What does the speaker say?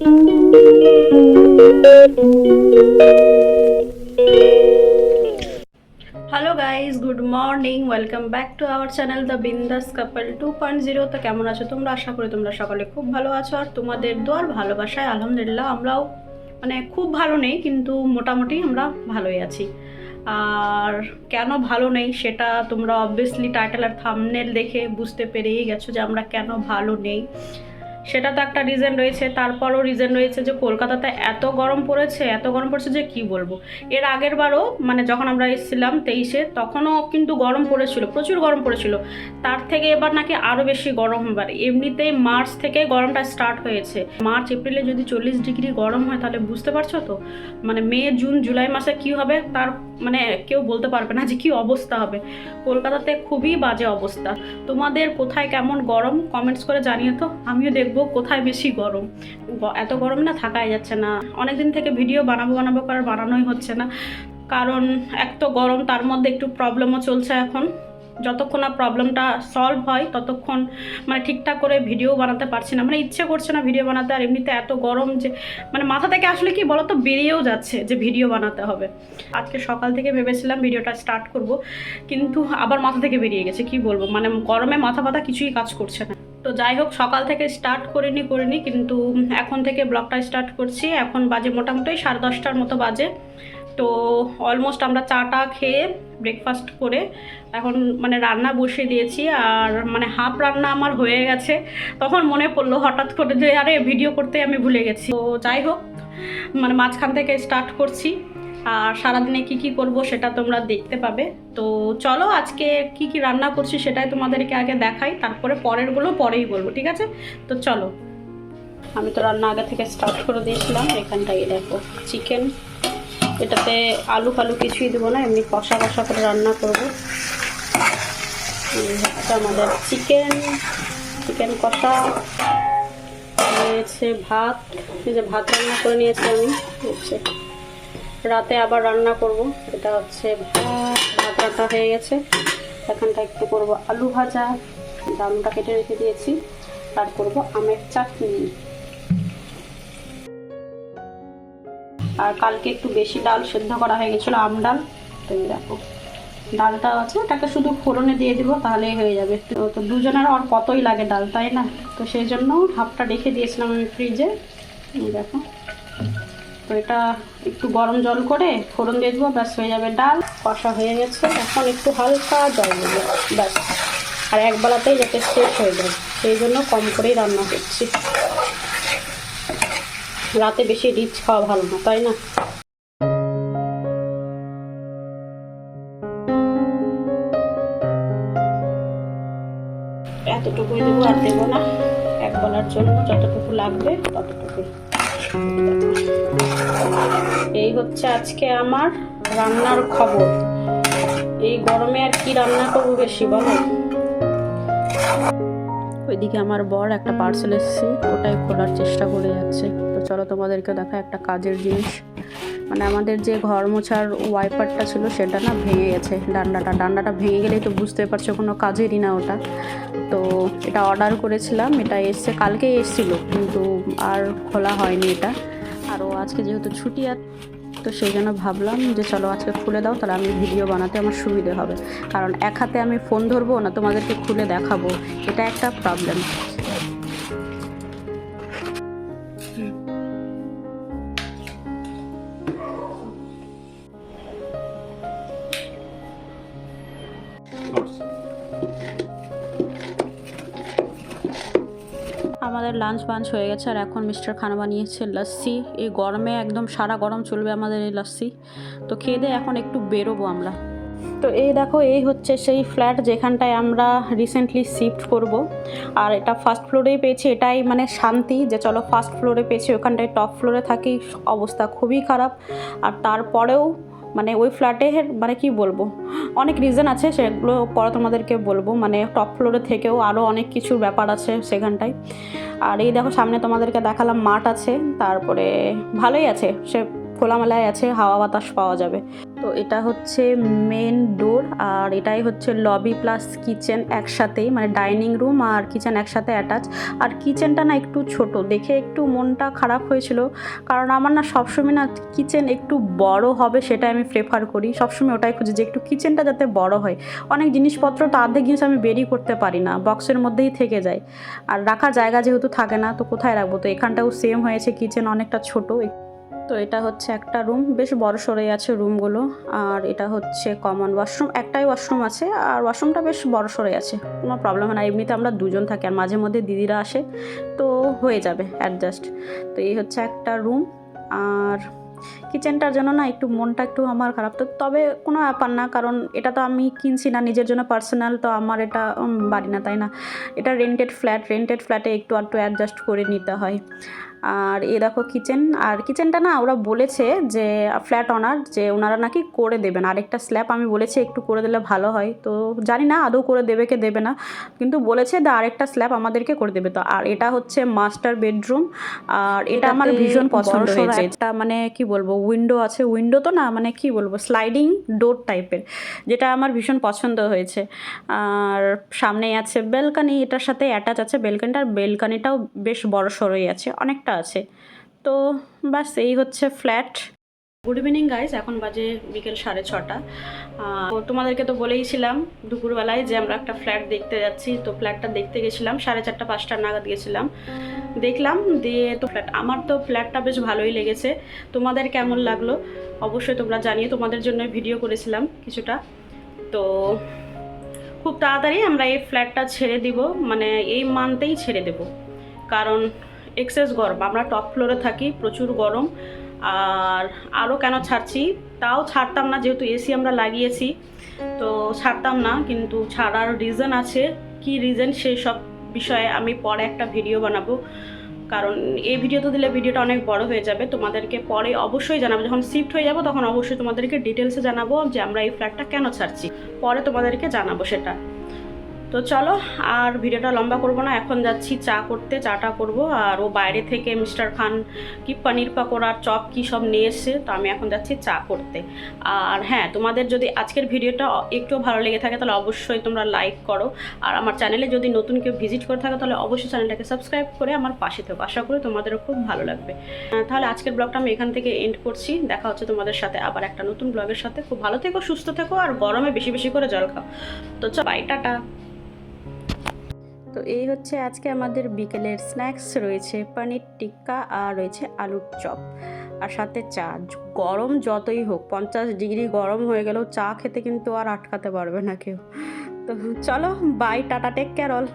Hello guys good morning welcome back to our channel the Bindaas couple two point zero তো কেমন আছো তোমরা? আশা করি তোমরা সকলে খুব ভালো আছো। আর তোমাদের দোয়ার ভালোবাসায় আলহামদুলিল্লাহ আমরাও মানে খুব ভালো নেই, কিন্তু মোটামুটি আমরা ভালোই আছি। আর কেন ভালো নেই সেটা তোমরা অবভিয়াসলি টাইটেল আর থামনেল দেখে বুঝতে পেরেই গেছো যে আমরা কেন ভালো নেই। সেটা তো একটা রিজন রয়েছে, তারপরও রিজন রয়েছে যে কলকাতাতে এত গরম পড়েছে, এত গরম পড়েছে যে কি বলব? এর আগের বারও মানে যখন আমরা এসেছিলাম তেইশে, তখনও কিন্তু গরম পড়েছিল, প্রচুর গরম পড়েছিল। তার থেকে এবার নাকি আরও বেশি গরম এবার। এমনিতেই মার্চ থেকে গরমটা স্টার্ট হয়েছে। মার্চ, এপ্রিলে যদি চল্লিশ ডিগ্রি গরম হয়, তাহলে বুঝতে পারছ তো? মানে মে, জুন, জুলাই মাসে কি হবে? তার মানে কেউ বলতে পারবে না যে কি অবস্থা হবে। কলকাতাতে খুবই বাজে অবস্থা। তোমাদের কোথায় কেমন গরম? কমেন্টস করে জানিয়ে তো। আমিও দেখব কোথায় বেশি গরম? এত গরম না, থাকাই যাচ্ছে না। অনেক দিন থেকে ভিডিও বানাবো বানাবো, করে বানানোই হচ্ছে না। কারণ এক তো গরম, তার মধ্যে একটু প্রবলেমও চলছে এখন। যতক্ষণ না প্রবলেমটা সলভ হয়, ততক্ষণ মানে ঠিকঠাক করে ভিডিও বানাতে পারছি না। মানে ইচ্ছে করছে না ভিডিও বানাতে, আর এমনিতে এত গরম যে মানে মাথা থেকে আসলে কি বলতো, বেরিয়েও যাচ্ছে যে ভিডিও বানাতে হবে। আজকে সকাল থেকে ভেবেছিলাম ভিডিওটা স্টার্ট করব, কিন্তু আবার মাথা থেকে বেরিয়ে গেছে, কি বলব? মানে গরমে মাথা ব্যথা কিছুই কাজ করছে না। তো যাই হোক, সকাল থেকে স্টার্ট করিনি করিনি, কিন্তু এখন থেকে ব্লগটা স্টার্ট করছি। এখন বাজে মোটামুটি সাড়ে দশটার মতো বাজে। তো অলমোস্ট আমরা চাটা খেয়ে ব্রেকফাস্ট করে এখন মানে রান্না বসিয়ে দিয়েছি, আর মানে হাফ রান্না আমার হয়ে গেছে। তখন মনে পড়ল হঠাৎ করে যে, আরে ভিডিও করতে আমি ভুলে গেছি। তো যাই হোক মানে মাঝখান থেকে স্টার্ট করছি। আর সারাদিনে কি কি করব সেটা তোমরা দেখতে পাবে। তো চলো আজকে কি কি রান্না করছি সেটাই তোমাদেরকে আগে দেখাই, তারপরে পরেরগুলো পরেই বলব, ঠিক আছে? তো চলো। আমি তো রান্না আগে থেকে স্টার্ট করে দিয়েছিলাম এখানটাই দেখো চিকেন এটাতে আলু ফালু কিছুই দেবো না, এমনি কষা কষা করে রান্না করব। আমাদের চিকেন চিকেন কষা নিয়েছে ভাত, এই যে ভাত রান্না করে নিয়েছি আমি রাতে আবার রান্না করব। এটা হচ্ছে ভাত রান্না হয়ে গেছে। এখানটা একটু করব আলু ভাজা। দামটা কেটে রেখে দিয়েছি। আর করব আমের চাটনি। আর কালকে একটু বেশি ডাল সেদ্ধ করা হয়ে গেছিল, আম ডাল। তুমি দেখো, ডালটা আছে। ওটাকে শুধু ফোড়নে দিয়ে দিব, তাহলেই হয়ে যাবে। তো দুজনের আর কতই লাগে ডাল, তাই না? তো সেই জন্য হাফটা রেখে দিয়েছিলাম আমি ফ্রিজে। দেখো। তো এটা একটু গরম জল করে ফোড়ন দিয়ে দেবো, ব্যাস হয়ে যাবে ডাল। কষা হয়ে গেছে। এখন একটু হালকা জল দেবো, ব্যাস। আর এক বেলাতেই যাতে শেষ হয়ে যায়। সেই জন্য কম করেই রান্না করছি। রাতে বেশি রিচ খাওয়া ভালো না, তাই না? এতটুকুই দেবো আর দেবো না। এক বেলার জন্য যতটুকু লাগবে ততটুকুই। এই হচ্ছে আজকে আমার রান্নার খবর। এই গরমে আর কি রান্না করব বেশি বলো? ওইদিকে আমার বর একটা পার্সেল এসেছে, ওটাই খোলার চেষ্টা করে যাচ্ছে। তো চলো তোমাদেরকে দেখা একটা কাজের জিনিস। মানে আমাদের যে ঘর মোছার ওয়াইপারটা ছিল, সেটা না ভেঙে গেছে ডান্ডাটা। ডান্ডাটা ভেঙে গেলেই তো বুঝতে পারছ কোনো কাজেরই না ওটা। তো এটা অর্ডার করেছিলাম, এটা এসছে, কালকেই এসেছিল, কিন্তু আর খোলা হয়নি এটা। আরও আজকে যেহেতু ছুটি আর, তো সেই জন্য ভাবলাম যে চলো আজকে খুলে দাও, তাহলে আমি ভিডিও বানাতে আমার সুবিধে হবে। কারণ এক হাতে আমি ফোন ধরবো না, তোমাদেরকে খুলে দেখাবো। এটা একটা প্রবলেম আমাদের লাঞ্চ বাঞ্চ হয়ে গেছে আর এখন মিস্টার খানা বানিয়েছে লস্যি এই গরমে একদম সারা গরম চলবে আমাদের এই লস্যি তো খেয়ে দিয়ে এখন একটু বেরোবো আমরা। তো এই দেখো, এই হচ্ছে সেই ফ্ল্যাট যেখানটায় আমরা রিসেন্টলি শিফট করব। আর এটা ফার্স্ট ফ্লোরেই পেয়েছি, এটাই মানে শান্তি যে চলো ফার্স্ট ফ্লোরে পেয়েছি। ওখানটায় টপ ফ্লোরে থাকি, অবস্থা খুবই খারাপ। আর তারপরেও মানে ওই ফ্ল্যাটে মানে কি বলব? অনেক রিজন আছে, সেগুলো পরে তোমাদেরকে বলব। মানে টপ ফ্লোরে থেকেও আরও অনেক কিছুর ব্যাপার আছে সেখানটায়। আর এই দেখো, সামনে তোমাদেরকে দেখালাম মাঠ আছে, তারপরে ভালোই আছে। সে খোলামেলায় আছে, হাওয়া বাতাস পাওয়া যাবে। তো এটা হচ্ছে মেন ডোর আর এটাই হচ্ছে লবি প্লাস কিচেন একসাথেই মানে ডাইনিং রুম আর কিচেন একসাথে অ্যাটাচ আর কিচেনটা না একটু ছোট, দেখে একটু মনটা খারাপ হয়েছিল। কারণ আমার না সবসময় না কিচেন একটু বড় হবে সেটা আমি প্রেফার করি। সবসময় ওটাই খুঁজি যে একটু কিচেনটা যাতে বড় হয়। অনেক জিনিসপত্র তো অর্ধেক জিনিস আমি বেরি করতে পারি না বক্সের মধ্যেই থেকে যায়। আর রাখার জায়গা যেহেতু থাকে না, তো কোথায় রাখব? তো এখানটাও সেম হয়েছে কিচেন অনেকটা ছোট। তো এটা হচ্ছে একটা রুম বেশ বড় সরে আছে রুমগুলো আর এটা হচ্ছে কমন ওয়াশরুম একটাই ওয়াশরুম আছে, আর ওয়াশরুমটা বেশ বড় সরে আছে, কোনো প্রবলেম হয় না। এমনিতে আমরা দুজন থাকি আর মাঝে মধ্যে দিদিরা আসে, তো হয়ে যাবে অ্যাডজাস্ট তো এই হচ্ছে একটা রুম আর কিচেনটার জন্য না একটু মনটা একটু আমার খারাপ। তো তবে কোনো ব্যাপার না, কারণ এটা তো আমি কিনছি না, নিজের জন্য পার্সোনাল তো আমার এটা বাড়ি না, তাই না? এটা রেন্টেড ফ্ল্যাট রেন্টেড ফ্ল্যাটে একটু আধটু অ্যাডজাস্ট করে নিতে হয়। আর এ দেখো কিচেন আর কিচেনটা না ওরা বলেছে যে ফ্ল্যাট অনার যে ওনারা নাকি করে দেবেন। আরেকটা স্ল্যাব আমি বলেছি একটু করে দিলে ভালো হয়। তো জানি না আদৌ করে দেবে কে দেবে না কিন্তু বলেছে দা আরেকটা স্ল্যাব আমাদেরকে করে দেবে। তো আর এটা হচ্ছে মাস্টার বেডরুম আর এটা আমার ভীষণ পছন্দ হয়েছে। এটা মানে কি বলব উইন্ডো আছে। উইন্ডো তো না মানে কি বলব স্লাইডিং ডোর টাইপের যেটা আমার ভীষণ পছন্দ হয়েছে। আর সামনেই আছে বেলকানি এটার সাথে অ্যাটাচ আছে বেলকানিটা আর বেলকানিটাও বেশ বড় সড়োই আছে। অনেকটা আছে। তো বাস এই হচ্ছে ফ্ল্যাট গুড ইভিনিং গাইজ এখন বাজে বিকেল সাড়ে ছটা। তোমাদেরকে তো বলেইছিলাম দুপুরবেলায় যে আমরা একটা ফ্ল্যাট দেখতে যাচ্ছি। তো ফ্ল্যাটটা দেখতে গেছিলাম, সাড়ে চারটা, পাঁচটা নাগাদ গেছিলাম। দেখলাম দিয়ে তো ফ্ল্যাট আমার তো ফ্ল্যাটটা বেশ ভালোই লেগেছে। তোমাদের কেমন লাগল? অবশ্যই তোমরা জানিয়ে তোমাদের জন্য ভিডিও করেছিলাম কিছুটা। তো খুব তাড়াতাড়ি আমরা এই ফ্ল্যাটটা ছেড়ে দিব মানে এই মান্থেই ছেড়ে দেব। কারণ এক্সেস গরম, আমরা টপ ফ্লোরে থাকি, প্রচুর গরম, আর আরও কেন ছাড়ছি? তাও ছাড়তাম না, যেহেতু এসি আমরা লাগিয়েছি, তো ছাড়তাম না, কিন্তু ছাড়ার রিজন আছে। কি রিজন সেই সব বিষয়ে আমি পরে একটা ভিডিও বানাবো। কারণ এই ভিডিও তো দিলে ভিডিওটা অনেক বড় হয়ে যাবে। তোমাদেরকে পরে অবশ্যই জানাব। যখন শিফট হয়ে যাব, তখন অবশ্যই তোমাদেরকে ডিটেলসে জানাব যে আমরা এই ফ্ল্যাটটা কেন ছাড়ছি। পরে তোমাদেরকে জানাব সেটা। তো চলো, আর ভিডিওটা লম্বা করব না, এখন যাচ্ছি চা করতে, চাটা করব, আর ও বাইরে থেকে মিস্টার খান কি পনির পাকোড়ার চপ কি সব নিয়ে এসছে, তো আমি এখন যাচ্ছি চা করতে। আর হ্যাঁ তোমাদের যদি আজকের ভিডিওটা একটু ভালো লেগে থাকে, তাহলে অবশ্যই তোমরা লাইক করো। আর আমার চ্যানেলে যদি নতুন কেউ ভিজিট করে থাকো, তাহলে অবশ্যই চ্যানেলটাকে সাবস্ক্রাইব করে আমার পাশে থেকো। আশা করি তোমাদেরও খুব ভালো লাগবে। তাহলে আজকের ব্লগটা আমি এখান থেকে এন্ড করছি। দেখা হচ্ছে তোমাদের সাথে আবার একটা নতুন ব্লগের সাথে। খুব ভালো থেকো, সুস্থ থেকো, আর গরমে বেশি বেশি করে জল খাও। তো চ বাই টাটা। তো এই হচ্ছে আজকে আমাদের বিকেলের স্ন্যাক্স রয়েছে, পনির টিক্কা আর রয়েছে আলুর চপ। আর সাথে চা গরম যতই হোক, পঞ্চাশ ডিগ্রি গরম হয়ে গেলেও চা খেতে কিন্তু আর আটকাতে পারবে না কেউ। তো চলো bye ta ta take care all